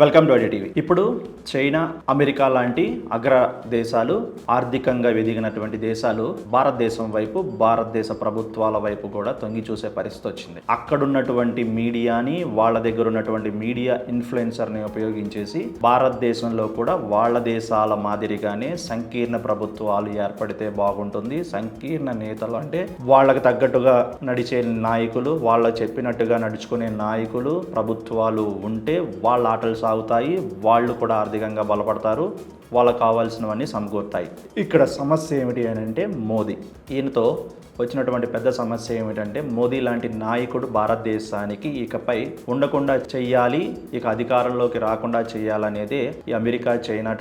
Welcome to TV. ఇప్పుడు China America లాంటి అగ్ర దేశాలు ఆర్థికంగా ఎదిగినటువంటి దేశాలు భారతదేశం వైపు భారతదేశ ప్రభుత్వాల వైపు కూడా తొంగి చూసే పరిస్థితి వచ్చింది. అక్కడున్నటువంటి మీడియాని వాళ్ళ దగ్గర ఉన్నటువంటి మీడియా ఇన్ఫ్లుయెన్సర్ని ఉపయోగించేసి భారతదేశంలో కూడా వాళ్ళ దేశాల మాదిరిగానే సంకీర్ణ ప్రభుత్వాలు ఏర్పడితే బాగుంటుంది. సంకీర్ణ నేతలు అంటే వాళ్ళకి తగ్గట్టుగా నడిచే నాయకులు వాళ్ళ చెప్పినట్టుగా నడుచుకునే నాయకులు ప్రభుత్వాలు ఉంటే వాళ్ళ ఆటలు సాగుతాయి వాళ్ళు కూడా ఆర్థికంగా బలపడతారు వాళ్ళకు కావాల్సినవన్నీ సమకూరుతాయి. ఇక్కడ సమస్య ఏమిటి అని అంటే మోదీ. ఈయనతో వచ్చినటువంటి పెద్ద సమస్య ఏమిటంటే మోదీ లాంటి నాయకుడు భారతదేశానికి ఇకపై ఉండకుండా చేయాలి ఇక అధికారంలోకి రాకుండా చేయాలనేదే ఈ అమెరికా చైనా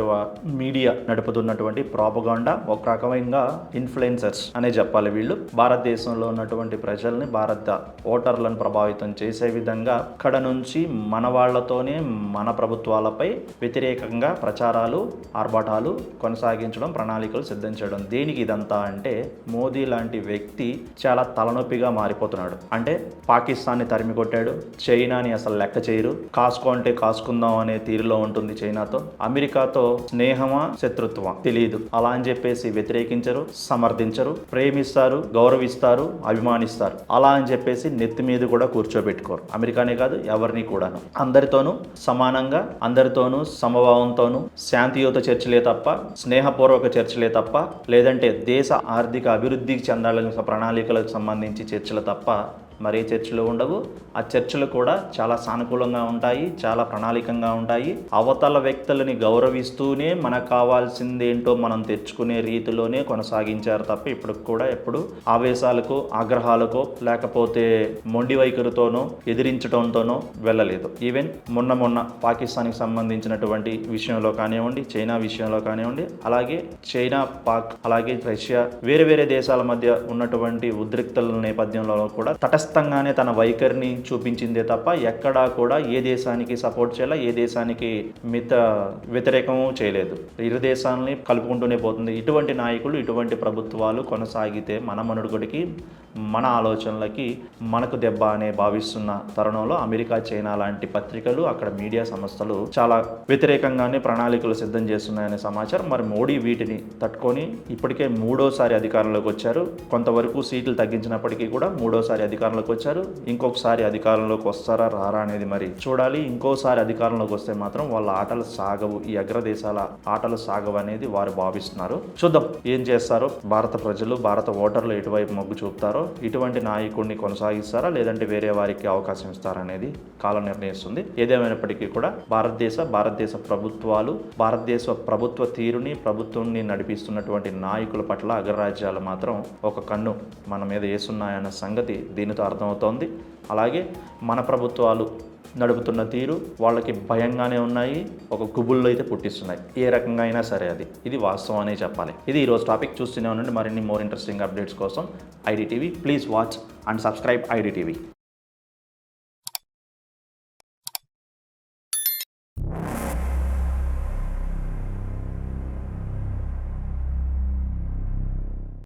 మీడియా నడుపుతున్నటువంటి ప్రాపగాండా. ఒక రకమైన ఇన్ఫ్లుయెన్సర్స్ అనే చెప్పాలి వీళ్ళు. భారతదేశంలో ఉన్నటువంటి ప్రజల్ని భారత ఓటర్లను ప్రభావితం చేసే విధంగా అక్కడ నుంచి మన వాళ్ళతోనే మన ప్రభుత్వాలపై వ్యతిరేకంగా ప్రచారాలు ఆర్భాటాలు కొనసాగించడం ప్రణాళికలు సిద్ధం చేయడం. దేనికి ఇదంతా అంటే మోదీ లాంటి వ్యక్తి చాలా తలనొప్పిగా మారిపోతున్నాడు. అంటే పాకిస్తాన్ని తరిమి కొట్టాడు. చైనాని అసలు లెక్క చేయరు. కాసుకో అంటే కాసుకుందాం అనే తీరులో ఉంటుంది చైనాతో. అమెరికాతో స్నేహమా శత్రుత్వం తెలియదు అలా అని చెప్పేసి వ్యతిరేకించరు సమర్థించరు ప్రేమిస్తారు గౌరవిస్తారు అభిమానిస్తారు. అలా అని చెప్పేసి నెత్తి మీద కూడా కూర్చోబెట్టుకోరు. అమెరికానే కాదు ఎవరిని కూడాను. అందరితోనూ సమానంగా అందరితోనూ సమభావంతోనూ శాంతియుత చర్చలే తప్ప స్నేహపూర్వక చర్చలే తప్ప లేదంటే దేశ ఆర్థిక అభివృద్ధికి చెందాలని ప్రణాళికలకు సంబంధించి చర్చలు తప్ప మరే చర్చిలో ఉండవు. ఆ చర్చలు కూడా చాలా సానుకూలంగా ఉంటాయి చాలా ప్రణాళికంగా ఉంటాయి. అవతల వ్యక్తులని గౌరవిస్తూనే మనకు కావాల్సిందేంటో మనం తెచ్చుకునే రీతిలోనే కొనసాగించారు తప్ప ఇప్పటికి కూడా ఎప్పుడు ఆవేశాలకు ఆగ్రహాలకో లేకపోతే మొండి వైఖరితోనో ఎదిరించడంతోనో వెళ్ళలేదు. ఈవెన్ మొన్న మొన్న పాకిస్తాన్కి సంబంధించినటువంటి విషయంలో కానివ్వండి చైనా విషయంలో కానివ్వండి అలాగే చైనా పాక్ అలాగే రష్యా వేరే వేరే దేశాల మధ్య ఉన్నటువంటి ఉద్రిక్తల నేపథ్యంలో కూడా తటస్థ తటస్థంగానే తన వైఖరిని చూపించిందే తప్ప ఎక్కడా కూడా ఏ దేశానికి సపోర్ట్ చేయాలా ఏ దేశానికి మిత వ్యతిరేకము చేయలేదు. ఇరు దేశాలని కలుపుకుంటూనే పోతుంది. ఇటువంటి నాయకులు ఇటువంటి ప్రభుత్వాలు కొనసాగితే మన మనుడుగుడికి మన ఆలోచనలకి మనకు దెబ్బ అనే భావిస్తున్న తరుణంలో అమెరికా చైనా లాంటి పత్రికలు అక్కడ మీడియా సంస్థలు చాలా వ్యతిరేకంగానే ప్రణాళికలు సిద్ధం చేస్తున్నాయనే సమాచారం. మరి మోడీ వీటిని తట్టుకొని ఇప్పటికే మూడోసారి అధికారంలోకి వచ్చారు. కొంతవరకు సీట్లు తగ్గించినప్పటికీ కూడా మూడోసారి అధికారంలోకి వచ్చారు. ఇంకొకసారి అధికారంలోకి వస్తారా రారా అనేది మరి చూడాలి. ఇంకోసారి అధికారంలోకి వస్తే మాత్రం వాళ్ళ ఆటలు సాగవు. ఈ అగ్రదేశాల ఆటలు సాగవు అనేది వారు భావిస్తున్నారు. చూద్దాం ఏం చేస్తారో. భారత ప్రజలు భారత ఓటర్లు ఎటువైపు మొగ్గు చూపుతారో ఇటువంటి నాయకుడిని కొనసాగిస్తారా లేదంటే వేరే వారికి అవకాశం ఇస్తారా అనేది కాలం నిర్ణయిస్తుంది. ఏదేమైనప్పటికీ కూడా భారతదేశ భారతదేశ ప్రభుత్వాలు భారతదేశ ప్రభుత్వ తీరుని ప్రభుత్వాన్ని నడిపిస్తున్నటువంటి నాయకుల పట్ల అగ్రరాజ్యాలు మాత్రం ఒక కన్ను మన మీద వేసున్నాయన్న సంగతి దీనితో అర్థమవుతోంది. అలాగే మన ప్రభుత్వాలు నడుపుతున్న తీరు వాళ్ళకి భయంగానే ఉన్నాయి ఒక గుబుల్లో అయితే పుట్టిస్తున్నాయి. ఏ రకంగా అయినా సరే అది. ఇది వాస్తవం అనే చెప్పాలి. ఇది ఈరోజు టాపిక్ చూస్తూనే ఉండండి. మరిన్ని మోర్ ఇంట్రెస్టింగ్ అప్డేట్స్ కోసం IDTV please watch and subscribe IDTV